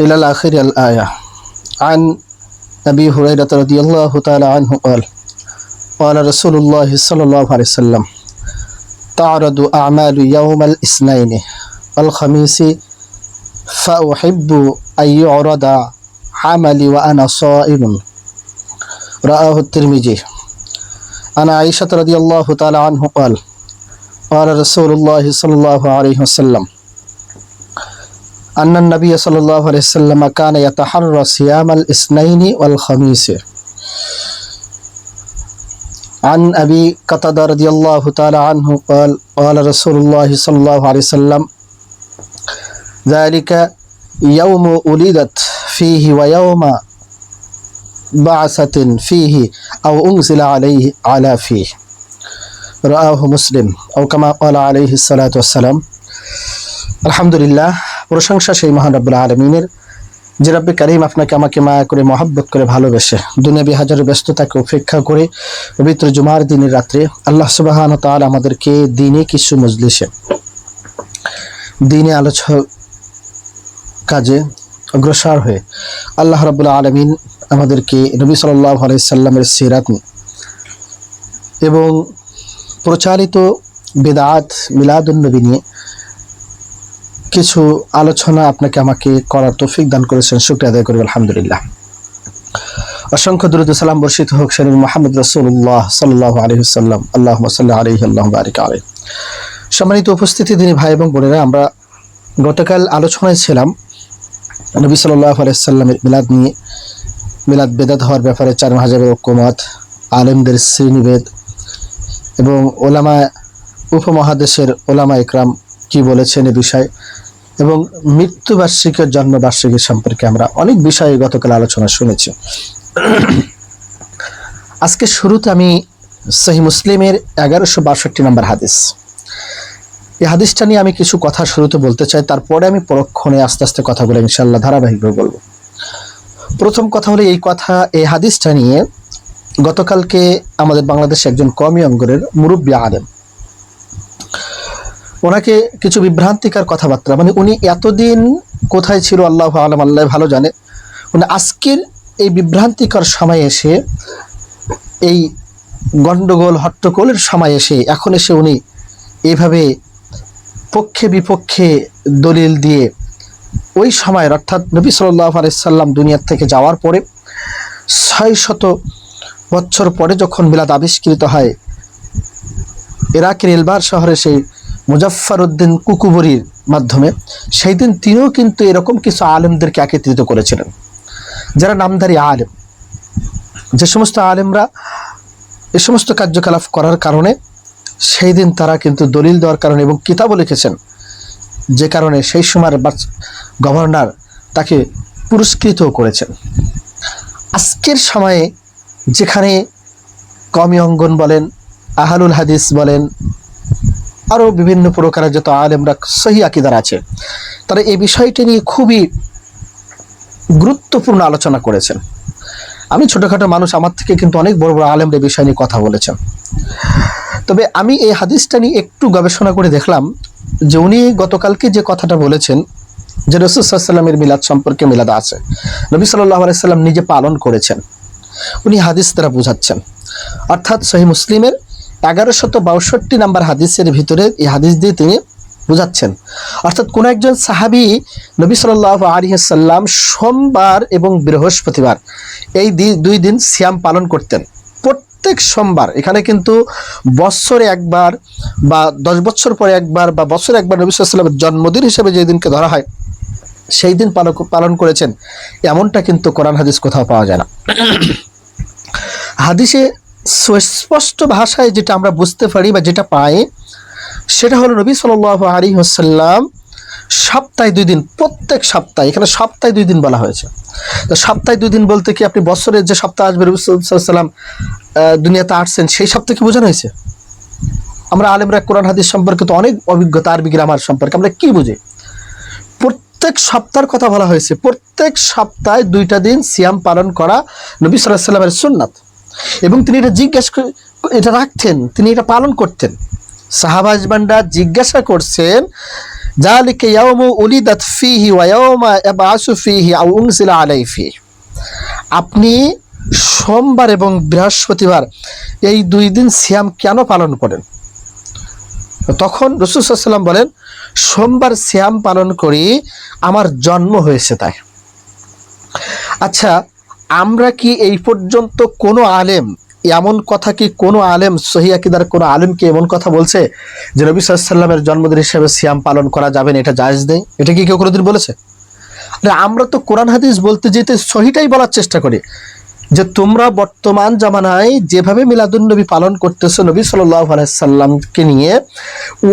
إلى الآخر الآية. عن أبي هريرة رضي الله تعالى عنه قال قال رسول الله صلى الله عليه وسلم تعرض أعمال يوم الاثنين والخميس فأحب أن يعرض عملي وأنا صائم. رآه الترمذي. عن عائشة رضي الله تعالى عنه قال قال رسول الله صلى الله عليه وسلم أن النبي صلى الله عليه وسلم كان يتحرى صيام الاثنين والخميس. عن أبي قتادة رضي الله تعالى عنه قال قال رسول الله صلى الله عليه وسلم ذلك يوم ولدت فيه ويوم بعثة فيه أو أنزل عليه على فيه. رآه مسلم أو كما قال عليه الصلاة والسلام. الحمد لله প্রশংসা সেই মহান রব্বুল আলমিনের। যে রব্বে করিম আপনাকে আমাকে মায়া করে, মহব্বত করে, ভালোবেসে, দুনিয়াবি হাজারের ব্যস্ততাকে উপেক্ষা করে পবিত্র জুমার দিনের রাত্রে আল্লাহ সুবাহান তাল আমাদেরকে দিনে কিছু মজলিসে, দিনে আলোচ কাজে অগ্রসর হয়ে আল্লাহ রব্বুল আলমিন আমাদেরকে নবী সাল্লাহ আলাইসাল্লামের সিরাত এবং প্রচারিত বেদাত মিলাদুন্নবী নিয়ে কিছু আলোচনা আপনাকে আমাকে করার তৌফিক দান করেছেন। শুক্রিয়া আদায় করি, আলহামদুলিল্লাহ। অসংখ্য দরুদ সালাম বর্ষিত হোক শরীর মোহাম্মদ রসুল্লাহ সাল্লাহ আলহিসাল্লাম আল্লাহ সাল্লাহ আলহি আল্লাহ বারিক আলহ সম্মানিত উপস্থিতি তিনি ভাই এবং বোনেরা, আমরা গতকাল আলোচনায় ছিলাম নবী সাল্লাহ আলাইসাল্লামের মিলাদ নিয়ে। মিলাদ বেদাত হওয়ার ব্যাপারে চার হাজারের ঐক্যমত, আলেমদের শ্রেণীভেদ এবং ওলামা, উপমহাদেশের ওলামা ইকরাম কি বলেছেন এ বিষয়ে? এবং মৃত্যুবার্ষিকী ও জন্মবার্ষিকী সম্পর্কে আমরা অনেক বিষয়ে গতকাল আলোচনা শুনেছি। আজকে শুরুতে আমি সহি মুসলিমের এগারোশো বাষট্টি নম্বর হাদিস। এই হাদিসটা নিয়ে আমি কিছু কথা শুরুতে বলতে চাই, তারপরে আমি পরক্ষণে আস্তে আস্তে কথা বলে ইনশাল্লাহ ধারাবাহিকভাবে বলব। প্রথম কথা হলো এই কথা, এই হাদিসটা নিয়ে গতকালকে আমাদের বাংলাদেশে একজন কমি অঙ্গরের মুরব্বী আলেম ওনাকে কিছু বিভ্রান্তিকার কথাবার্তা মানে উনি এতদিন কোথায় ছিল আল্লাহ আলম, আল্লাহ ভালো জানে। উনি আজকের এই বিভ্রান্তিকর সময় এসে, এই গণ্ডগোল হট্টগোলের সময় এসে, এখন এসে উনি এভাবে পক্ষে বিপক্ষে দলিল দিয়ে ওই সময়ের, অর্থাৎ নবী সাল্লাহ আলাইসাল্লাম দুনিয়ার থেকে যাওয়ার পরে, ছয় শত বছর পরে যখন মিলাদ আবিষ্কৃত হয়, ইরাকের এলবার শহরে সেই মুজাফফর উদ্দিন কুকুবরির মাধ্যমে, সেই দিন তিনিও কিন্তু এরকম কিছু আলেমদেরকে একত্রিত করেছিলেন। যারা নামধারী আলেম। যে সমস্ত আলেমরা এ সমস্ত কার্যকলাপ করার কারণে সেই দিন তারা কিন্তু দলিল দেওয়ার কারণে এবং কিতাবও লিখেছেন। যে কারণে সেই সময়ের গভর্নর তাকে পুরস্কৃতও করেছেন। আজকের সময়ে যেখানে কমি অঙ্গন বলেন, আহালুল হাদিস বলেন আরও বিভিন্ন প্রকারের যত আলেমরা সহি আকিদার আছে, তারা এই বিষয়টি নিয়ে খুবই গুরুত্বপূর্ণ আলোচনা করেছেন। আমি ছোটোখাটো মানুষ, আমার থেকে কিন্তু অনেক বড় বড় আলেমরা এই বিষয় নিয়ে কথা বলেছেন। তবে আমি এই হাদিসটা নিয়ে একটু গবেষণা করে দেখলাম যে উনি গতকালকে যে কথাটা বলেছেন, যে রসুসাল্লামের মিলাদ সম্পর্কে মিলাদ আছে, নবী সাল্লাহ আলাইসাল্লাম নিজে পালন করেছেন। উনি হাদিস দ্বারা বোঝাচ্ছেন। অর্থাৎ সহি মুসলিমের এগারোশত বাষট্টি নাম্বার হাদিসের ভিতরে এই হাদিস দিয়ে তিনি বুঝাচ্ছেন। অর্থাৎ কোন একজন সাহাবি নবী সাল্লাহ আলিহাল্লাম সোমবার এবং বৃহস্পতিবার এই দুই দিন সিয়াম পালন করতেন। প্রত্যেক সোমবার, এখানে কিন্তু বছরে একবার বা দশ বছর পরে একবার বা বছরে একবার নবী সাল্লামের জন্মদিন হিসেবে যে দিনকে ধরা হয়, সেই দিন পালন করেছেন। এমনটা কিন্তু কোরআন হাদিস কোথাও পাওয়া যায় না। হাদিসে সুস্পষ্ট ভাষায় যেটা আমরা বুঝতে পারি বা যেটা পাই, সেটা হলো নবী সাল আলী হাসাল্লাম সপ্তাহে দুই দিন, প্রত্যেক সপ্তাহে, এখানে সপ্তাহে দুই দিন বলা হয়েছে। তো সপ্তাহে দুই দিন বলতে কি আপনি বছরের যে সপ্তাহ আসবে রবি সাল্লাম দুনিয়াতে আসছেন, সেই সপ্তাহে কি বোঝানো হয়েছে? আমরা আলেমরা কোরআন, হাদিস সম্পর্কে তো অনেক অভিজ্ঞতা, আরবি গ্রামার সম্পর্কে, আমরা কি বুঝি? প্রত্যেক সপ্তাহের কথা বলা হয়েছে, প্রত্যেক সপ্তাহে দুইটা দিন সিয়াম পালন করা নবী সাল্লাহ সাল্লামের সুন্নাত। এবং তিনি এটা জিজ্ঞেস এটা রাখতেন, তিনি এটা পালন করতেন। সাহাবাজবানরা জিজ্ঞাসা করছেন জালিকা ইয়াউমু উলিদাত আপনি সোমবার এবং বৃহস্পতিবার এই দুই দিন সিয়াম কেন পালন করেন? তখন রসুলাম বলেন, সোমবার সিয়াম পালন করি, আমার জন্ম হয়েছে তাই। আচ্ছা আমরা কি এই পর্যন্ত কোনো আলেম, এমন কথা কি কোনো আলেম সহিয়াকিদার কোনো আলেম কি এমন কথা বলছে যে নবী সাল্লামের জন্মদিন হিসেবে সিয়াম পালন করা যাবে না, এটা জায়জ নেই? এটা কি কেউ কোনোদিন বলেছে? আমরা তো কোরআন, হাদিস বলতে যেতে সহিটাই বলার চেষ্টা করি যে তোমরা বর্তমান জামানায় যেভাবে মিলাদুন্নবী পালন করতেছো নবী সাল্লাহ আলাইসাল্লামকে নিয়ে,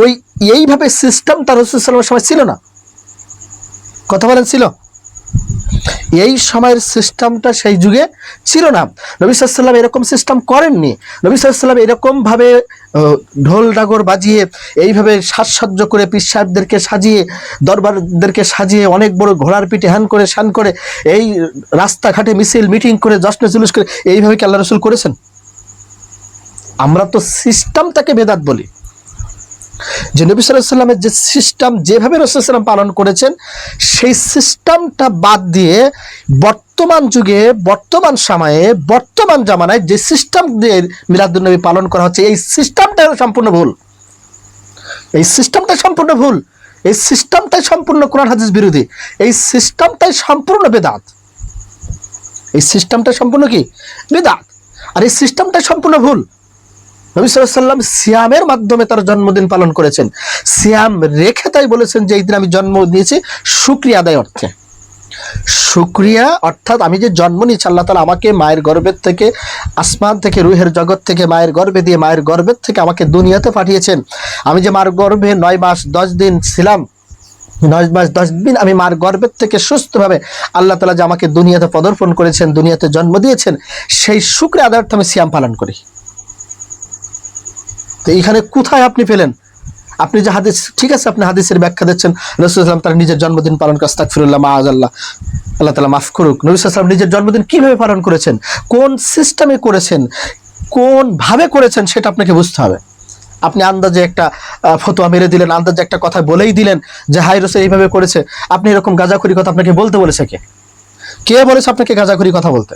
ওই, এইভাবে সিস্টেমটা রসুলামের সময় ছিল না। কথা বলেন, ছিল? এই সময়ের সিস্টেমটা সেই যুগে ছিল না। নবী সাল্লাম এরকম সিস্টেম করেননি। নবী সাল্লাম এরকমভাবে ঢোল ডাগর বাজিয়ে, এইভাবে সাজসজ্জ করে পীর সাহেবদেরকে সাজিয়ে, দরবারদেরকে সাজিয়ে, অনেক বড় ঘোড়ার পিঠে হ্যান করে, শান করে, এই রাস্তাঘাটে মিছিল, মিটিং করে জশ্নে জুলুস করে, এইভাবে কি আল্লাহ রসুল করেছেন? আমরা তো সিস্টেমটাকে বেদাত বলি। যে নবী সাল্লামের যে সিস্টেম যেভাবে রসুলাম পালন করেছেন, সেই সিস্টেমটা বাদ দিয়ে বর্তমান যুগে, বর্তমান সময়ে, বর্তমান জামানায় যে সিস্টেম দিয়ে মিলাদুলনবী পালন করা হচ্ছে, এই সিস্টেমটা সম্পূর্ণ ভুল। এই সিস্টেমটা সম্পূর্ণ ভুল। এই সিস্টেমটাই সম্পূর্ণ কোরআন হাদিস বিরোধী। এই সিস্টেমটাই সম্পূর্ণ বেদাত। এই সিস্টেমটা সম্পূর্ণ কি? বেদাত। আর এই সিস্টেমটা সম্পূর্ণ ভুল। নবী সাল্লাম সিয়ামের মাধ্যমে তার জন্মদিন পালন করেছেন। সিয়াম রেখে তাই বলেছেন যে, এই দিন আমি জন্ম নিয়েছি শুক্রিয়া আদায় অর্থে। শুক্রিয়া অর্থাৎ আমি যে জন্ম নিয়েছি, আল্লাহ তালা আমাকে মায়ের গর্ভের থেকে আসমান থেকে, রুহের জগৎ থেকে মায়ের গর্ভে দিয়ে মায়ের গর্ভের থেকে আমাকে দুনিয়াতে পাঠিয়েছেন। আমি যে মার গর্ভে নয় মাস দশ দিন ছিলাম, নয় মাস দশ দিন আমি মার গর্ভের থেকে সুস্থভাবে আল্লাহ তালা যে আমাকে দুনিয়াতে পদর্পণ করেছেন, দুনিয়াতে জন্ম দিয়েছেন, সেই শুক্রিয়া আদায়ার্থে আমি সিয়াম পালন করি। তো এইখানে কোথায় আপনি পেলেন? আপনি যে হাদিস, ঠিক আছে, আপনি হাদিসের ব্যাখ্যা দিচ্ছেন রসুলাম তার নিজের জন্মদিন পালন করে আস্তাকফিরুল্লাহ মাআজ আল্লাহ আল্লাহ তালা মাফ করুক। নবী সাল্লাম নিজের জন্মদিন কীভাবে পালন করেছেন? কোন সিস্টেমে করেছেন? কোন ভাবে করেছেন? সেটা আপনাকে বুঝতে হবে। আপনি আন্দাজে একটা ফতোয়া মেরে দিলেন, আন্দাজে একটা কথা বলেই দিলেন যে হাই রসে এইভাবে করেছে। আপনি এরকম গাঁজাখুরি কথা আপনাকে বলতে বলেছে কে? কে বলেছে আপনাকে গাঁজাখুরি কথা বলতে?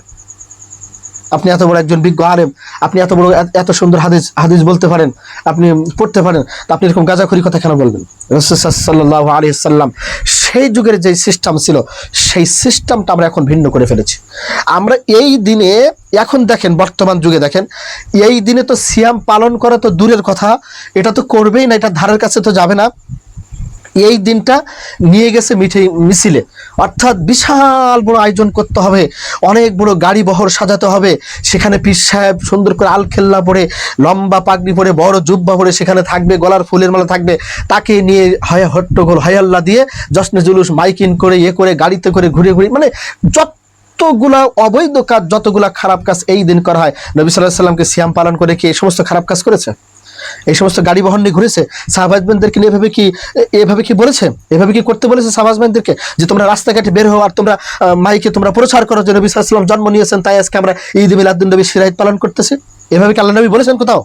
আপনি এত বড় একজন বিজ্ঞ আলেম, আপনি এত বড় এত- সুন্দর হাদিস হাদিস বলতে পারেন, আপনি পড়তে পারেন, তা আপনি এরকম গাঁজাখুরি কথা কেন বলবেন? রসুল্লাহ আলী সাল্লাম সেই যুগের যে সিস্টেম ছিল, সেই সিস্টেমটা আমরা এখন ভিন্ন করে ফেলেছি। আমরা এই দিনে, এখন দেখেন, বর্তমান যুগে দেখেন, এই দিনে তো সিয়াম পালন করা তো দূরের কথা, এটা তো করবেই না, এটা ধারের কাছে তো যাবে না। এই দিনটা নিয়ে গেছে মিঠে মিছিলে। অর্থাৎ বিশাল বড় আয়োজন করতে হবে। অনেক বড় গাড়ি বহর সাজাতে হবে। সেখানে পীর সাহেব সুন্দর করে আলখেল্লা পরে লম্বা পাগড়ি পরে বড় জুব্বা পরে সেখানে থাকবে, গলার ফুলের মালা থাকবে। তাকে নিয়ে হয় হট্টগোল হায়াল্লা দিয়ে জশ্নে জুলুস মাইকিন করে ইয়ে করে, গাড়িতে করে, ঘুরে ঘুরে মানে যত যতগুলা অবৈধ কাজ, যতগুলা খারাপ কাজ এই দিন করা হয়। নবী সাল্লাহ সাল্লামকে সিয়াম পালন করে কি এই সমস্ত খারাপ কাজ করেছে? এই সমস্ত গাড়ি বহন নিয়ে ঘুরেছে সাহবাজবেনদেরকে নিয়ে এভাবে কি এভাবে কি বলেছে? এভাবে কি করতে বলেছে সাহবাজবেনদেরকে যে তোমরা রাস্তাঘাটে বের হও আর তোমরা মাইকে তোমরা প্রচার করো যে নবী সাল্লাম জন্ম নিয়েছেন, তাই আজকে আমরা ঈদ মিলাদ্দিন নবী সিরাহিদ পালন করতেছি। এভাবে কি আল্লাহ নবী বলেছেন কোথাও?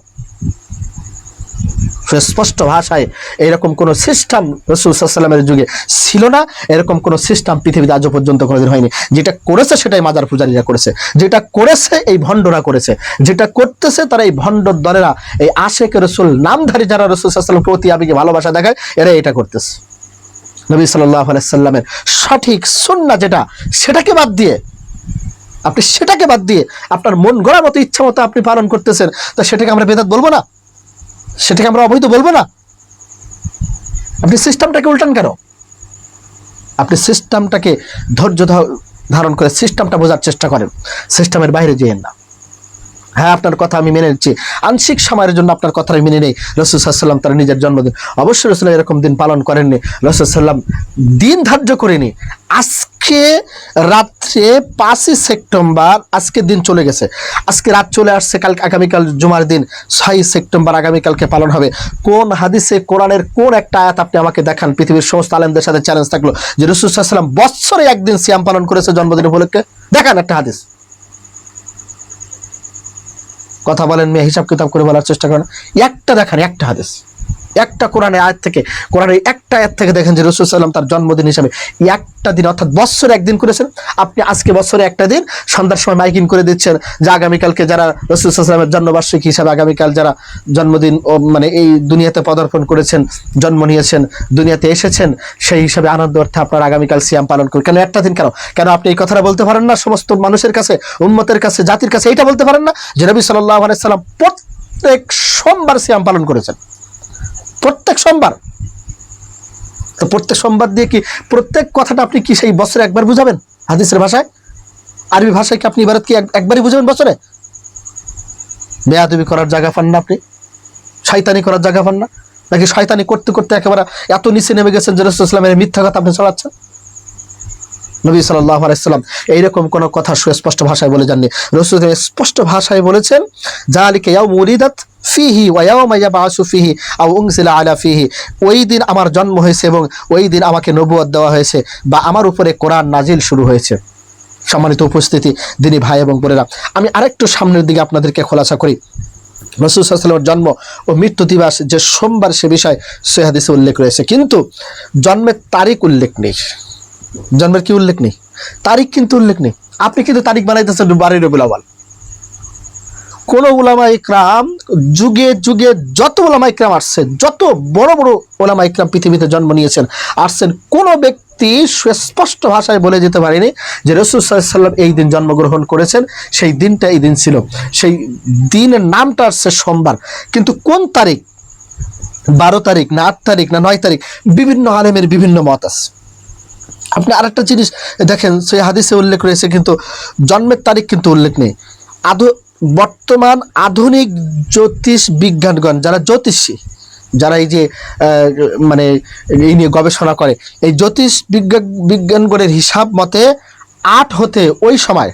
স্পষ্ট ভাষায় এরকম কোন সিস্টেম রসুল সাল্লামের যুগে ছিল না, এরকম কোন সিস্টেম পৃথিবীতে আজও পর্যন্ত কোনোদিন হয়নি। যেটা করেছে সেটাই মাজার পূজারীরা করেছে। যেটা করেছে এই ভণ্ডরা করেছে। যেটা করতেছে তারা এই ভণ্ড দলেরা, এই আশেক রসুল নামধারী যারা রসুল সাল্লামকে অতি আবেগে ভালোবাসা দেখায় এরা এটা করতেছে। নবী সাল্লাহ আলাইসাল্লামের সঠিক সুন্না যেটা, সেটাকে বাদ দিয়ে, আপনি সেটাকে বাদ দিয়ে আপনার মন গড়ার মতো ইচ্ছা মতো আপনি পালন করতেছেন, তা সেটাকে আমরা বেদাত বলব না? সেটাকে আমরা অবৈধ বলব না। আপনি সিস্টেমটাকে উল্টান কেন? আপনি সিস্টেমটাকে ধৈর্য ধারণ করে সিস্টেমটা বোঝার চেষ্টা করেন। সিস্টেমের বাইরে যেয়েন না। হ্যাঁ আপনার কথা আমি মেনে নিচ্ছি। আংশিক সময়ের জন্য আপনার কথা আমি মেনে নেই। রসুল তার নিজের জন্মদিন। অবশ্যই রসুল এরকম দিন পালন করেননি। রসুল সাল্লাম দিন ধার্য করেনি। আজকে রাত্রে পাঁচই সেপ্টেম্বর আজকে দিন চলে গেছে। আজকে রাত চলে আসছে, কাল আগামীকাল জুমার দিন। ছয়ই সেপ্টেম্বর আগামীকালকে পালন হবে। কোন হাদিসে, কোরআনের কোন একটা আয়াত আপনি আমাকে দেখান? পৃথিবীর সমস্ত আলেমদের সাথে চ্যালেঞ্জ থাকল যে রসুল সাল্লাম বৎসরে একদিন সিয়াম পালন করেছে জন্মদিন উপলক্ষে। দেখান একটা হাদিস। কথা বলেন মেয়ে হিসাব কিতাব করে বলার চেষ্টা করেন। একটা দেখান একটা হাদিস। একটা কোরআনের আয়াত থেকে, কোরআনের একটা আয়াত থেকে দেখেন যে রসুল সাল্লাম তার জন্মদিন হিসাবে একটা দিন, অর্থাৎ বছরে একদিন করেছেন। আপনি আজকে বছরে একটা দিন সন্ধ্যার সময় মাইকিং করে দিচ্ছেন যে আগামীকালকে যারা রসুল সাল্লামের জন্মবার্ষিকী হিসাবে আগামীকাল যারা জন্মদিন ও মানে এই দুনিয়াতে পদার্পণ করেছেন, জন্ম নিয়েছেন, দুনিয়াতে এসেছেন, সেই হিসাবে আনন্দ অর্থে আপনার আগামীকাল সিয়াম পালন করুন। কেন একটা দিন কেন? কেন আপনি এই কথাটা বলতে পারেন না? সমস্ত মানুষের কাছে, উম্মতের কাছে, জাতির কাছে এইটা বলতে পারেন না যে নবী সাল্লাহ আলাইসাল্লাম প্রত্যেক সোমবার সিয়াম পালন করেছেন। প্রত্যেক সোমবার। তো প্রত্যেক সোমবার দিয়ে কি প্রত্যেক কথাটা আপনি কি সেই বছরে একবার বুঝাবেন হাদিসের ভাষায়? আরবি ভাষায় কি আপনি ইবারত কি একবারই বুঝাবেন বছরে? বেয়াদবি করার জায়গা পান না আপনি? শয়তানি করার জায়গা পান না? নাকি শয়তানি করতে করতে একেবারে এত নিচে নেমে গেছেন যে রসুল ইসলামের মিথ্যা কথা আপনি ছড়াচ্ছেন? নবী সাল্লাহ আলাইসাল্লাম এইরকম কোনো কথা সুস্পষ্ট ভাষায় বলে যাননি। রসুল স্পষ্ট ভাষায় বলেছেন জালিকে ইয়াও মুরিদাত ফিহি ওয়াউমা ইয়াবাসু ফিহি আও উনজিলা আলা ফিহি। ওই দিন আমার জন্ম হয়েছে এবং ওই দিন আমাকে নবুয়ত দেওয়া হয়েছে বা আমার উপরে কোরআন নাজিল শুরু হয়েছে। সম্মানিত উপস্থিতি, দিনী ভাই এবং বোনেরা, আমি আরেকটু সামনের দিকে আপনাদেরকে খোলাসা করি। রসুল সাল্লামের জন্ম ও মৃত্যু দিবস যে সোমবার সে বিষয় সৈহাদিসে উল্লেখ রয়েছে। কিন্তু জন্মের তারিখ উল্লেখ নেই। জন্মের কি উল্লেখ নেই? তারিখ কিন্তু উল্লেখ নেই। আপনি কিন্তু তারিখ বানাইতেছেন বারোই রবিউল আওয়াল কোন ওলামা ইকরাম, যুগে যুগে যত ওলামা ইকরাম আসছে যত বড় বড় ওলামা ইকরাম পৃথিবীতে জন্ম নিয়েছেন, আসছেন, কোন ব্যক্তি সুস্পষ্ট ভাষায় বলে যেতে পারেনি যে রসুল সাল্লাম এই দিন জন্মগ্রহণ করেছেন, সেই দিনটা এই দিন ছিল। সেই দিনের নামটা আসছে সোমবার। কিন্তু কোন তারিখ? বারো তারিখ না আট তারিখ না নয় তারিখ? বিভিন্ন আলেমের বিভিন্ন মত আছে। আপনি আরেকটা জিনিস দেখেন, সেই হাদিসে উল্লেখ রয়েছে, কিন্তু জন্মের তারিখ কিন্তু উল্লেখ নেই। আধু বর্তমান আধুনিক জ্যোতিষ বিজ্ঞানগণ, যারা জ্যোতিষী, যারা এই যে মানে এই নিয়ে গবেষণা করে, এই জ্যোতিষ বিজ্ঞান বিজ্ঞানগণের হিসাব মতে আট হতে ওই সময়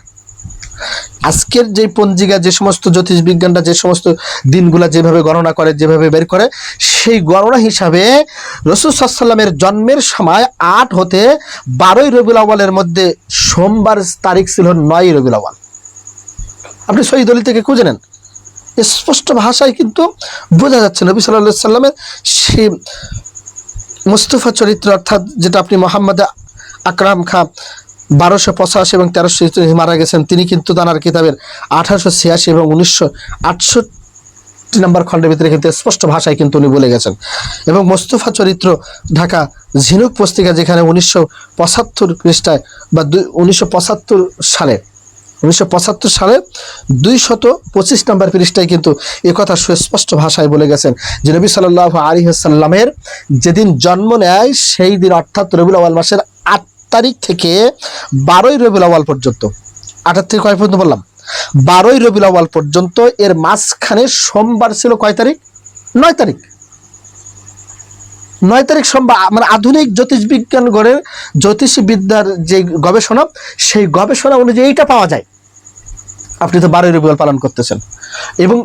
আজকের যে পঞ্জিকা, যে সমস্ত জ্যোতিষ বিজ্ঞানরা যে সমস্ত দিনগুলা যেভাবে গণনা করে, যেভাবে বের করে, সেই গণনা হিসাবে রসুল সাল্লামের জন্মের সময় আট হতে বারোই রবিউল আওয়ালের মধ্যে সোমবার তারিখ ছিল নয় রবিউল আওয়াল আপনি শহীদ অলি থেকে খুঁজে নেন। স্পষ্ট ভাষায় কিন্তু বোঝা যাচ্ছে নবী সাল্লাহ সাল্লামের সে মুস্তফা চরিত্র অর্থাৎ যেটা আপনি মোহাম্মদ আকরাম খাঁ বারোশো পঁচাশি এবং তেরোশো মারা গেছেন, তিনি কিন্তু তানার কিতাবের আঠারোশো ছিয়াশি এবং উনিশশো আটষট্টি নম্বর খণ্ডের ভিতরে কিন্তু স্পষ্ট ভাষায় কিন্তু উনি বলে গেছেন। এবং মোস্তফা চরিত্র ঢাকা ঝিনুক পুস্তিকা যেখানে উনিশশো পঁচাত্তর পৃষ্ঠায় বা দুই, উনিশশো পঁচাত্তর সালে উনিশশো পঁচাত্তর সালে দুই শত পঁচিশ নম্বর পৃষ্ঠায় কিন্তু কথা সুস্পষ্ট ভাষায় বলে গেছেন যে নবী সাল্লাহ আলী সাল্লামের যেদিন জন্ম নেয়, সেই দিন অর্থাৎ রবিউল আওয়াল মাসের আট তারিখ থেকে বারোই রবিউল আওয়াল পর্যন্ত। আটার থেকে কয় পর্যন্ত বললাম? বারোই রবিউল আওয়াল পর্যন্ত, এর মাঝখানে সোমবার ছিল কয় তারিখ? নয় তারিখ। নয় তারিখ সোমবার মানে আধুনিক জ্যোতিষ বিজ্ঞান গণের জ্যোতিষ বিদ্যার যে গবেষণা, সেই গবেষণা অনুযায়ী এইটা পাওয়া যায়। আপনি তো বারোই রবিউল পালন করতেছেন। এবং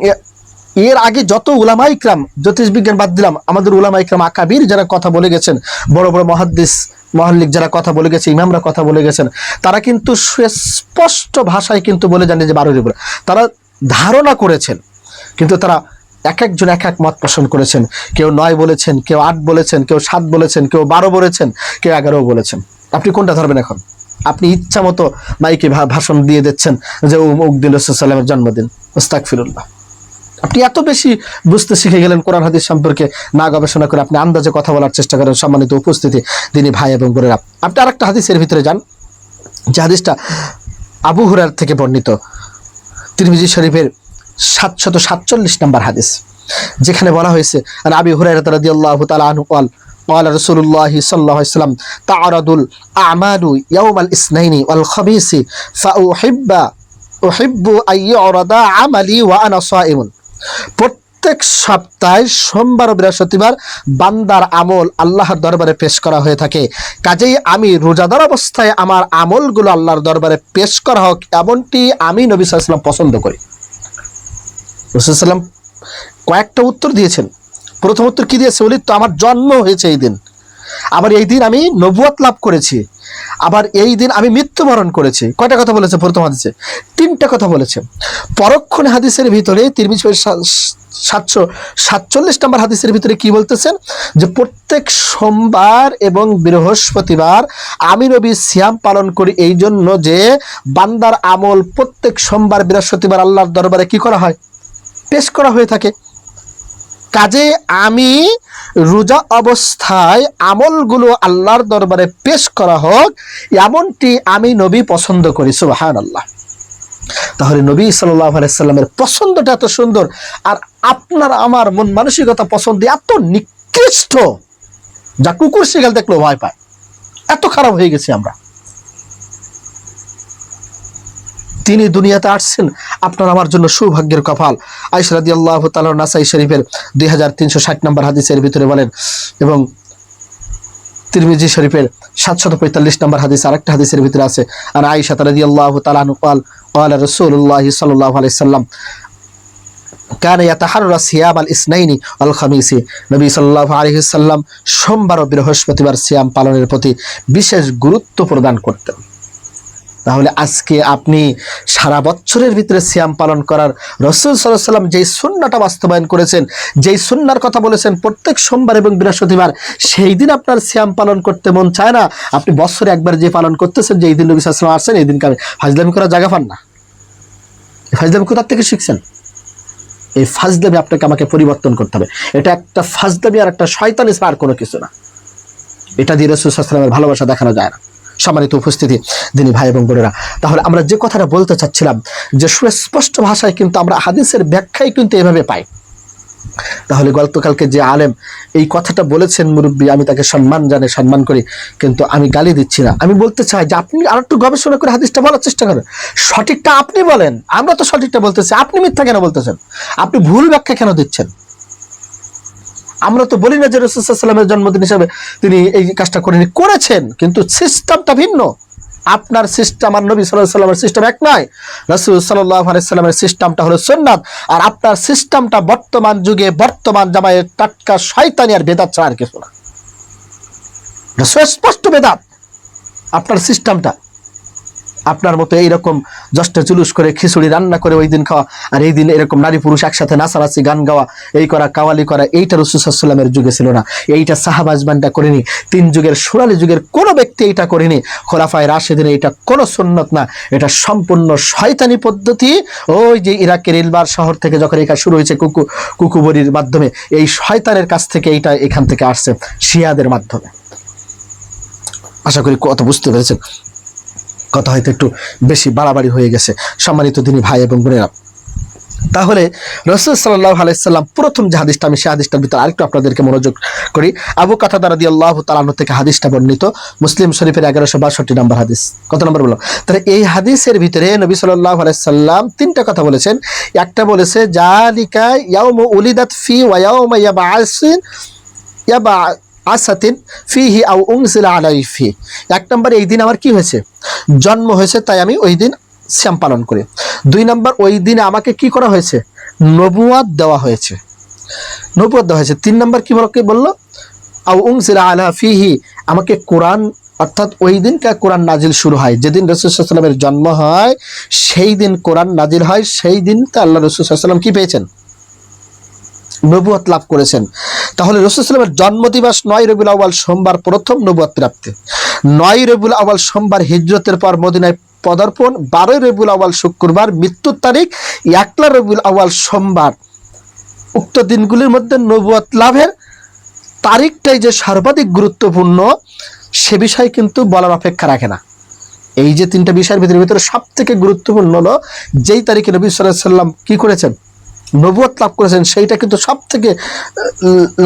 এর আগে যত উলামা ইকরাম জ্যোতিষ বিজ্ঞান বাদ দিলাম, আমাদের উলামা ইকরাম আকাবির যারা কথা বলে গেছেন, বড় বড় মহাদ্দিস, মহাল্লিক যারা কথা বলে গেছে, ইমামরা কথা বলে গেছেন, তারা কিন্তু সুস্পষ্ট ভাষায় কিন্তু বলে জানে যে বারোই রবিউল, তারা ধারণা করেছেন। কিন্তু তারা এক একজন এক এক মত পোষণ করেছেন। কেউ নয় বলেছেন, কেউ আট বলেছেন, কেউ সাত বলেছেন, কেউ বারো বলেছেন, কেউ এগারো বলেছেন। আপনি কোনটা ধরবেন এখন? আপনি ইচ্ছা মতো মাইকে ভাষণ দিয়ে দিচ্ছেন যে উমুক দিল সাল্লামের জন্মদিন। ওস্তাক ফিরুল্লাহ আপনি এত বেশি বুঝতে শিখে গেলেন কোরআন হাদিস সম্পর্কে, না গবেষণা করে আপনি আন্দাজে কথা বলার চেষ্টা করেন সম্মানিত উপস্থিতি তিনি ভাই এবং বোনেরা। আপনি আরেকটা হাদিসের ভিতরে যান, যে হাদিসটা আবু হুরার থেকে বর্ণিত। তিরমিজি শরীফের সাতশত সাতচল্লিশ নম্বর হাদিস যেখানে বলা হয়েছে আর আবি হুরাইরা রাদিয়াল্লাহু তাআলা আনহু قال قال رسول الله صلى الله عليه وسلم تعرض الأعمال يوم الاثنين والخميس فأحب أحب أن يعرض عملي وأنا صائم প্রত্যেক সপ্তাহে সোমবার ও বৃহস্পতিবার বান্দার আমল আল্লাহর দরবারে পেশ করা হয়ে থাকে কাজেই আমি রোজাদার অবস্থায় আমার আমলগুলো আল্লাহর দরবারে পেশ করা হোক এমনটি আমি নবী সাল্লাম পছন্দ করি রসুলাম কয়েকটা উত্তর দিয়েছেন। প্রথম উত্তর কি দিয়েছে বলি? তো আমার জন্ম হয়েছে এই দিন। আবার এই দিন আমি নবুয়াত লাভ করেছি। আবার এই দিন আমি মৃত্যুবরণ করেছি। কয়টা কথা বলেছে প্রথম হাদিসে? তিনটা কথা বলেছে। পরক্ষণ হাদিসের ভিতরে তিরমিজ সাতশো সাতচল্লিশ নম্বর হাদিসের ভিতরে কি বলতেছেন? যে প্রত্যেক সোমবার এবং বৃহস্পতিবার আমি নবী সিয়াম পালন করি এই জন্য যে বান্দার আমল প্রত্যেক সোমবার, বৃহস্পতিবার আল্লাহর দরবারে কি করা হয়? পেশ করা হয়ে থাকে। কাজে আমি রোজা অবস্থায় আমলগুলো আল্লাহর দরবারে পেশ করা হোক, এমনটি আমি নবী পছন্দ করি সুবাহান আল্লাহ তাহলে নবী সাল্লাহ আলাইসাল্লামের পছন্দটা এত সুন্দর, আর আপনার আমার মন মানসিকতা পছন্দ এত নিকৃষ্ট, যা কুকুর শিগাল দেখলেও ভয় পায়। এত খারাপ হয়ে গেছি আমরা। তিনি দুনিয়াতে আসছেন, আপনার আমার জন্য সৌভাগ্যের কপাল। আইসরাদি আল্লাহ তালা নাসাই শরীফের দুই হাজার তিনশো ষাট নম্বর হাদিসের ভিতরে বলেন, এবং তিরমিজি শরীফের সাতশত পঁয়তাল্লিশ নম্বর হাদিস আরেকটা হাদিসের ভিতরে আছে আর আইসা তালাদি আল্লাহ তালানু পাল ওয়াল রসুল্লাহ সাল্লাহ আলাইসাল্লাম কান ইয়াতাহাররা সিয়াম আল ইসনাইনি আল খামিসি। নবী সাল্লাল্লাহু আলাইহি সোমবার ও বৃহস্পতিবার সিয়াম পালনের প্রতি বিশেষ গুরুত্ব প্রদান করতেন। তাহলে আজকে আপনি সারা বছরের ভিতরে সিয়াম পালন করার রসুল সাল্লাম যেই সুন্নাটা বাস্তবায়ন করেছেন, যেই সুন্নার কথা বলেছেন প্রত্যেক সোমবার এবং বৃহস্পতিবার, সেই দিন আপনার সিয়াম পালন করতে মন চায় না। আপনি বছরে একবার যে পালন করতেছেন যে এই দিন নবী সাল্লাম আসছেন, এই দিনকে ফাজলামি করার জায়গা পান না। ফাজলামি কোথার থেকে শিখছেন? এই ফাজলামি আপনাকে আমাকে পরিবর্তন করতে হবে। এটা একটা ফাজলামি আর একটা শয়তানি আর কোনো কিছু না। এটা দিয়ে রসুল সাল্লামের ভালোবাসা দেখানো যায় না। সম্মানিত উপস্থিতি, দিনী ভাই এবং বোনেরা। তাহলে আমরা যে কথাটা বলতে চাচ্ছিলাম, যে সুস্পষ্ট ভাষায় কিন্তু আমরা হাদিসের ব্যাখ্যাই কিন্তু এভাবে পাই। তাহলে গতকালকে যে আলেম এই কথাটা বলেছেন মুরব্বী, আমি তাকে সম্মান জানে সম্মান করি, কিন্তু আমি গালি দিচ্ছি না। আমি বলতে চাই যে আপনি আর একটু গবেষণা করে হাদিসটা বলার চেষ্টা করেন। সঠিকটা আপনি বলেন, আমরা তো সঠিকটা বলতেছি, আপনি মিথ্যা কেন বলতেছেন? আপনি ভুল ব্যাখ্যা কেন দিচ্ছেন? আমরা তো বলি না যে রসুলামের জন্মদিন হিসাবে তিনি এই কাজটা করেনি করেছেন, কিন্তু সিস্টেমটা ভিন্ন। আপনার সিস্টেম আর নবী সাল্লাহ সাল্লামের সিস্টেম এক নয়। রসুল সাল্লাহ আলাইসাল্লামের সিস্টেমটা হলো সোননাথ আর আপনার সিস্টেমটা বর্তমান যুগে, বর্তমান জামায় টাটকা শয়তানি আর বেদাত ছাড়া আর কিছু না। এটা সুস্পষ্ট বেদাত। আপনার সিস্টেমটা আপনার মতো এইরকম জষ্টে জুলুস করে, খিচুড়ি রান্না করে ওই দিন খাওয়া, আর এই দিন এরকম নারী পুরুষ একসাথে নাচানাচি, গান গাওয়া, এই করা, কাওয়ালি করা, এইটা রসুসাল্লামের যুগে ছিল না। এইটা সাহাবাজবানটা করেনি। তিন যুগের সোনালী যুগের কোনো ব্যক্তি এইটা করেনি। খোলাফায় রাশেদিনে এটা কোনো সুন্নত না। এটা সম্পূর্ণ শয়তানি পদ্ধতি। ওই যে ইরাকের ইলবার শহর থেকে যখন এটা শুরু হয়েছে কুকু, কুকুবরির মাধ্যমে, এই শয়তানের কাছ থেকে এইটা এখান থেকে আসছে শিয়াদের মাধ্যমে। আশা করি কত বুঝতে পেরেছেন। কথা হয়তো একটু বেশি বাড়াবাড়ি হয়ে গেছে। সম্মানিত তিনি ভাই এবং বোনেরা। তাহলে রসুল সাল্লাহ আলাইসাল্লাম প্রথম যে হাদিসটা আমি সেই হাদিসটার ভিতরে আরেকটু আপনাদেরকে মনোযোগ করি। আবু কথা দ্বারা দিয়ে আল্লাহ তালানো থেকে হাদিসটা বর্ণিত। মুসলিম শরীফের এগারোশো বাষট্টি নম্বর হাদিস। কত নম্বর বললাম? তাহলে এই হাদিসের ভিতরে নবী সাল্লাহ আলাইসাল্লাম তিনটা কথা বলেছেন। একটা বলেছে, জালিকা ইয়াউম উলিদাত ফি ওয়াউমা ইয়াবা আসিন আসাতিন ফিহি আউ উংসিলা আলাই ফি এক নম্বর এই দিন আমার কি হয়েছে? জন্ম হয়েছে, তাই আমি ওই দিন শ্যাম পালন করি। দুই নম্বর, ওই দিনে আমাকে কি করা হয়েছে? নবুয়াদ দেওয়া হয়েছে। নবুয়াদ দেওয়া হয়েছে। তিন নম্বর, কি বলকে বলল আউ ফিহি আমাকে কোরআন, অর্থাৎ ওই দিনকে কোরআন নাজিল শুরু হয়। যেদিন রসুলামের জন্ম হয়, সেই দিন কোরআন নাজিল হয়। সেই দিনকে আল্লাহ রসুলাম কি পেয়েছেন? নবুয়াত লাভ করেছেন। তাহলে রসুলামের জন্মদিবস নয় রবিউল আওয়াল সোমবার প্রথম নবুয়াত প্রাপ্তি। নয় রবিউল আওয়াল সোমবার হিজরতের পর মদিনায় পদার্পণ, বারোই রবিউল আওয়াল শুক্রবার মৃত্যুর তারিখ, একলা রবিউল আওয়াল সোমবার। উক্ত দিনগুলির মধ্যে নবুয়াত লাভের তারিখটাই যে সর্বাধিক গুরুত্বপূর্ণ, সে বিষয় কিন্তু বলার অপেক্ষা রাখে না। এই যে তিনটা বিষয়ের ভিতরে ভিতরে সব থেকে গুরুত্বপূর্ণ হলো, যেই তারিখে নবী সাল্লাম কি করেছেন? নবুয়ত লাভ করেছেন, সেইটা কিন্তু সব থেকে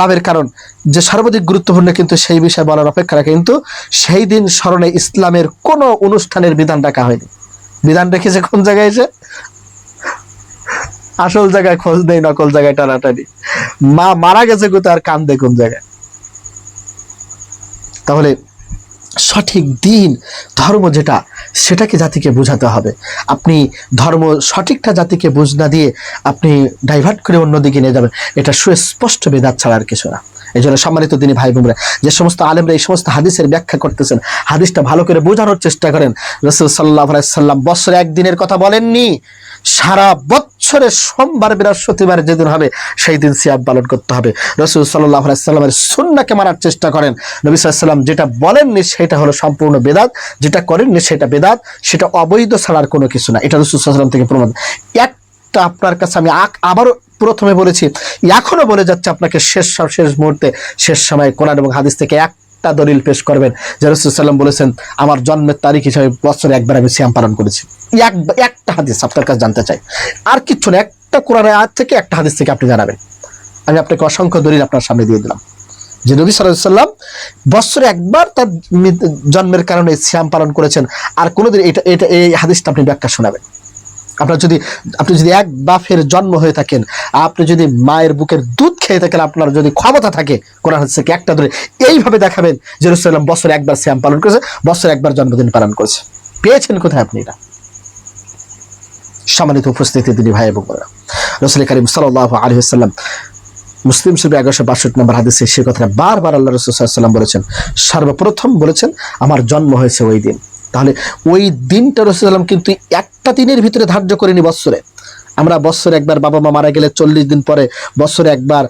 লাভের কারণ। যে সর্বাধিক গুরুত্বপূর্ণ কিন্তু সেই বিষয়ে বলার অপেক্ষা কিন্তু সেই দিন স্মরণে ইসলামের কোনো অনুষ্ঠানের বিধান রাখা হয়নি। বিধান রেখেছে কোন জায়গায় এসে আসল জায়গায় খোঁজ নেই, নকল জায়গায় টানাটানি। মা মারা গেছে কোথায় আর কান্দে কোন জায়গায়? তাহলে সঠিক দিন, ধর্ম যেটা, সেটাকে জাতিকে বোঝাতে হবে। আপনি ধর্ম সঠিকটা জাতিকে বুঝ না দিয়ে আপনি ডাইভার্ট করে অন্যদিকে নিয়ে যাবেন, এটা সুস্পষ্ট বেদাত ছাড়া আর কিছু না। এই জন্য সম্মানিত তিনি ভাই বোনরা, যে সমস্ত আলেমরা এই সমস্ত হাদিসের ব্যাখ্যা করতেছেন, হাদিসটা ভালো করে বোঝানোর চেষ্টা করেন। রসুল সাল্লাহ সাল্লাম বছরে একদিনের কথা বলেননি, সারা বছরের সোমবার, বৃহস্পতিবার যেদিন হবে সেই দিন সিয়াম পালন করতে হবে। রসুল সাল্লাহ সুন্নাকে মানার চেষ্টা করেন। নবী সাল্লাম যেটা বলেননি, সেটা হলো সম্পূর্ণ বেদাত। যেটা করেননি, সেটা বেদাত। সেটা অবৈধ ছাড়ার কোনো কিছু না। এটা রসুল সাল্লাম থেকে প্রমাণ। একটা আপনার কাছে আমি আবারও প্রথমে বলেছি, এখনও বলে যাচ্ছে আপনাকে শেষ শেষ মুহূর্তে, শেষ সময় কোরআন এবং হাদিস থেকে একটা দলিল পেশ করবেন যে রসুলাম বলেছেন, আমার জন্মের তারিখ হিসাবে বছরে একবার আমি সিয়াম পালন করেছি। এক, একটা হাদিস আপনার কাছে জানতে চাই। আর কিচ্ছু না, একটা কোরআনের আয়াত থেকে একটা হাদিস থেকে আপনি জানাবেন। আমি আপনাকে অসংখ্য দলিল আপনার সামনে দিয়ে দিলাম। যে নবী সাল্লাম বছরে একবার তার জন্মের কারণে শ্যাম পালন করেছেন, আর কোনোদিন এটা এটা, এই হাদিসটা আপনি ব্যাখ্যা শোনাবেন। আপনার যদি, আপনি যদি এক বাফের জন্ম হয়ে থাকেন, আপনি যদি মায়ের বুকের দুধ খেয়ে থাকেন, আপনার যদি ক্ষমতা থাকে, কোরআন হাদিস থেকে একটা ধরে এইভাবে দেখাবেন যে রসুল্লাম বছরে একবার শ্যাম পালন করেছে, বছরে একবার জন্মদিন পালন করেছে। পেয়েছেন কোথায় আপনি এটা? সম্মানিত উপস্থিতি তিনি ভাই এবং রসুল করিম সাল্লাহ আলী সাল্লাম মুসলিম শরীফ এগারোশো বাষট্টি নম্বর হাদিসে সে কথাটা বারবার আল্লাহ রসুল সাল্লাম বলেছেন, সর্বপ্রথম বলেছেন, আমার জন্ম হয়েছে ওই দিন। তাহলে ওই দিনটা রসুলাম কিন্তু একটা দিনের ভিতরে ধার্য করেনি বৎসরে। আমরা বৎসরে একবার বাবা মা মারা গেলে চল্লিশ দিন পরে, বৎসরে একবার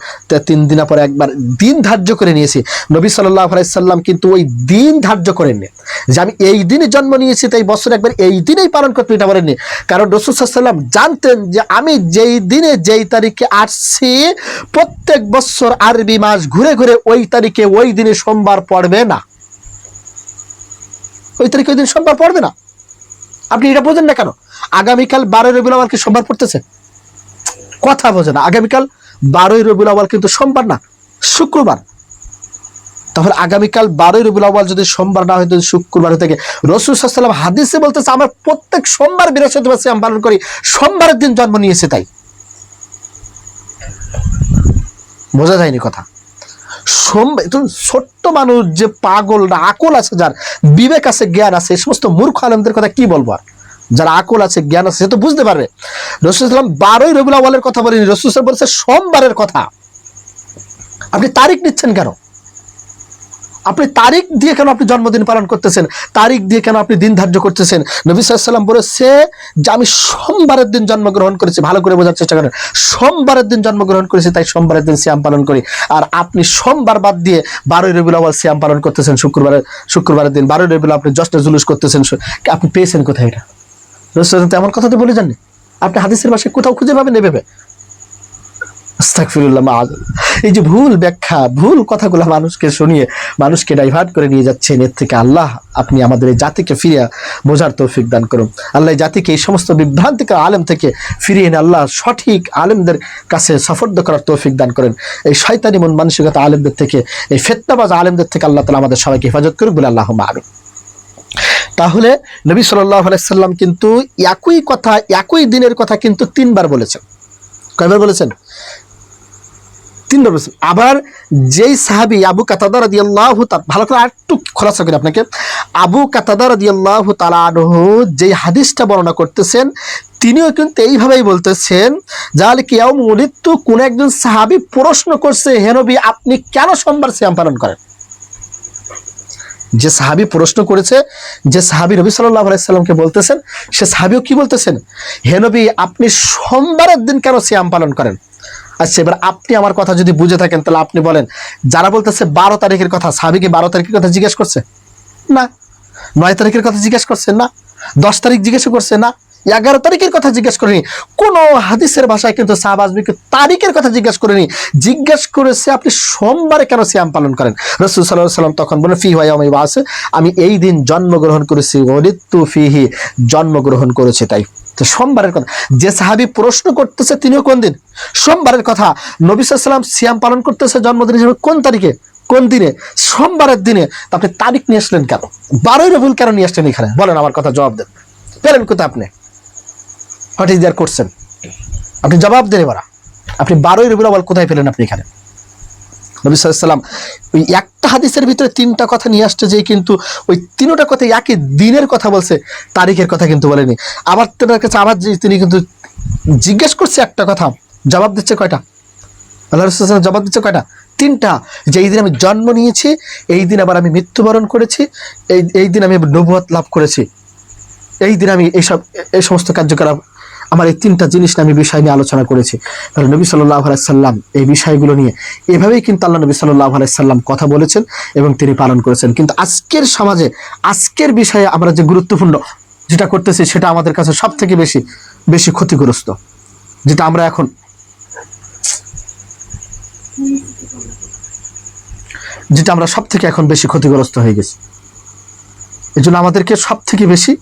তিন দিন পরে একবার দিন ধার্য করে নিয়েছি। নবী সাল্লাহ আলাইসাল্লাম কিন্তু ওই দিন ধার্য করেননি। যে আমি এই দিনে জন্ম নিয়েছি, তাই বছর একবার এই দিনেই পালন করতে এটা বলেননি। কারণ রসুল সাল্লাম জানতেন যে আমি যেই দিনে যেই তারিখে আসছি, প্রত্যেক বছর আরবি মাস ঘুরে ঘুরে ওই তারিখে ওই দিনে সোমবার পড়বে না। ওই তারিখে ওই দিন সোমবার পড়বে না। আপনি এটা বোঝেন না কেন? আগামীকাল বারোই রবিউল আওয়াল কি সোমবার পড়তেছে? কথা বোঝে না। আগামীকাল বারোই রবিউল আওয়াল কিন্তু সোমবার না, শুক্রবার। তাহলে আগামীকাল বারোই রবিউল আওয়াল যদি সোমবার না হয় শুক্রবার হয়ে থাকে রসুল সাল্লাম হাদিসে বলতেছে, আমার প্রত্যেক সোমবার বৃহস্পতিবার সিয়াম পালন করি, সোমবারের দিন জন্ম নিয়েছে তাই। বোঝা যায়নি কথা। সোম ছোট্ট মানুষ যে পাগল না, আকল আছে, যার বিবেক আছে, জ্ঞান আছে, এই সমস্ত মূর্খ আলমদের কথা কি বলব আর? যারা আকল আছে, জ্ঞান আছে, সে তো বুঝতে পারবে। রসুলাম বারোই রবিউল কথা বলিনি রসুল বলছে সোমবারের কথা। আপনি তারিখ নিচ্ছেন কেন? আপনি তারিখ দিয়ে কেন আপনি জন্মদিন পালন করতেছেন? তারিখ দিয়ে কেন আপনি দিন ধার্য করতেছেন? নবী সাল্লাম বলেছে যে, আমি সোমবারের দিন জন্মগ্রহণ করেছি। ভালো করে বোঝার চেষ্টা করেন। সোমবারের দিন জন্মগ্রহণ করেছি, তাই সোমবারের দিন শ্যাম পালন করি। আর আপনি সোমবার বাদ দিয়ে বারোই রবিউল আওয়াল শ্যাম পালন করতেছেন শুক্রবারের শুক্রবারের দিন। বারোই রবিউল আপনি জষ্টে জুলুস করতেছেন। আপনি পেয়েছেন কোথায় এটা? রসুল এমন কথা তো বলে যাননি। আপনি হাদিসের ভাষায় কোথাও খুঁজে পাবেন এভাবে। এই যে ভুল ব্যাখ্যা, ভুল কথাগুলো মানুষকে শুনিয়ে, মানুষকে ডাইভার্ট করে নিয়ে যাচ্ছেন, এর থেকে আল্লাহ আপনি আমাদের এই জাতিকে ফিরিয়ে বোঝার তৌফিক দান করুন। আল্লাহ জাতিকে এই সমস্ত বিভ্রান্তিকর আলেম থেকে ফিরিয়ে এনে আল্লাহ সঠিক আলেমদের কাছে সফর্দ করার তৌফিক দান করেন। এই শয়তানি মন মানসিকতা আলেমদের থেকে, এই ফেতনাবাজ আলেমদের থেকে আল্লাহ তালা আমাদের সবাইকে হেফাজত করুক বলে আল্লাহ আমি তাহলে নবী আলাইসাল্লাম কিন্তু একই কথা, একই দিনের কথা কিন্তু তিনবার বলেছেন। কয়বার বলেছেন? তিনবার বলেছেন আবার যেই সাহাবি আবু কাতাদা রাদিয়াল্লাহু তা ভালো করে একটু খোলাসা করি আপনাকে। আবু কাতাদা রাদিয়াল্লাহু তাআলা আনহু যেই হাদিসটা বর্ণনা করতেছেন, তিনিও কিন্তু এইভাবেই বলতেছেন যাহলে কিয়াউম মৃত্যু কোন একজন সাহাবি প্রশ্ন করছে হেনবি আপনি কেন সোমবার শ্যাম পালন করেন? যে সাহাবি প্রশ্ন করেছে, যে সাহাবি নবী সাল্লাহ বলতেছেন, সে সাহাবিও কি বলতেছেন? হেনবি আপনি সোমবারের দিন কেন সিয়াম পালন করেন? আচ্ছা এবার আপনি আমার কথা যদি বুঝে থাকেন, তাহলে আপনি বলেন, যারা বলতেছে বারো তারিখের কথা সাহাবিকে বারো তারিখের কথা জিজ্ঞেস করছে? না। নয় তারিখের কথা জিজ্ঞেস করছে? না। দশ তারিখ জিজ্ঞেস করছে? না। এগারো তারিখের কথা জিজ্ঞেস করেনি। কোনো হাদিসের ভাষায় কিন্তু সাহাব আজমিকে তারিখের কথা জিজ্ঞেস করেনি। জিজ্ঞেস করেছে আপনি সোমবারে কেন সিয়াম পালন করেন? রসুল সাল্লাহ সাল্লাম তখন বলে ফি হয় আমি আছে আমি এই দিন জন্মগ্রহণ করেছি অরিত্তু ফিহি, জন্মগ্রহণ করেছে তাই। তো সোমবারের কথা। যে সাহাবি প্রশ্ন করতেছে, তিনিও কোন দিন? সোমবারের কথা। নবী সাল্লাম সিয়াম পালন করতেছে জন্মদিন হিসেবে কোন তারিখে? কোন দিনে? সোমবারের দিনে। আপনি তারিখ নিয়ে আসলেন কেন? বারোই রবিউল কেন নিয়ে আসলেন এখানে? বলেন আমার কথা, জবাব দেন। পেলেন কোথায় আপনি? হোয়াট ইজ করছেন আপনি জবাব দেন এবার। আপনি বারোই রবিউল আওয়াল কোথায় পেলেন আপনি এখানে? নবী সাল্লাম ওই একটা হাদিসের ভিতরে তিনটা কথা নিয়ে আসছে যে কিন্তু ওই তিনটা কথা একই দিনের কথা বলছে, তারিখের কথা কিন্তু বলেনি। আবার তার কাছে আবার যে তিনি কিন্তু জিজ্ঞেস করছে একটা কথা, জবাব দিচ্ছে কয়টা? আল্লাহ জবাব দিচ্ছে কয়টা? তিনটা, যে এই দিন আমি জন্ম নিয়েছি, এই দিন আবার আমি মৃত্যুবরণ করেছি, এই এই দিন আমি নবুয়াত লাভ করেছি, এই দিন আমি এইসব, এই সমস্ত কার্যকলাপ আমার এই তিনটা জিনিস আমি বিষয় নিয়ে আলোচনা করেছি। তাহলে নবী সাল্লাহ আলাইসাল্লাম এই বিষয়গুলো নিয়ে এভাবেই কিন্তু আল্লাহ নবী সাল্লাহ আলাইসাল্লাম কথা বলেছেন এবং তিনি পালন করেছেন। কিন্তু আজকের সমাজে, আজকের বিষয়ে আমরা যে গুরুত্বপূর্ণ যেটা করতেছি সেটা আমাদের কাছে সব থেকে বেশি বেশি ক্ষতিগ্রস্ত, যেটা আমরা এখন যেটা আমরা সব থেকে এখন বেশি ক্ষতিগ্রস্ত হয়ে গেছি। এই জন্য আমাদেরকে সব থেকে বেশি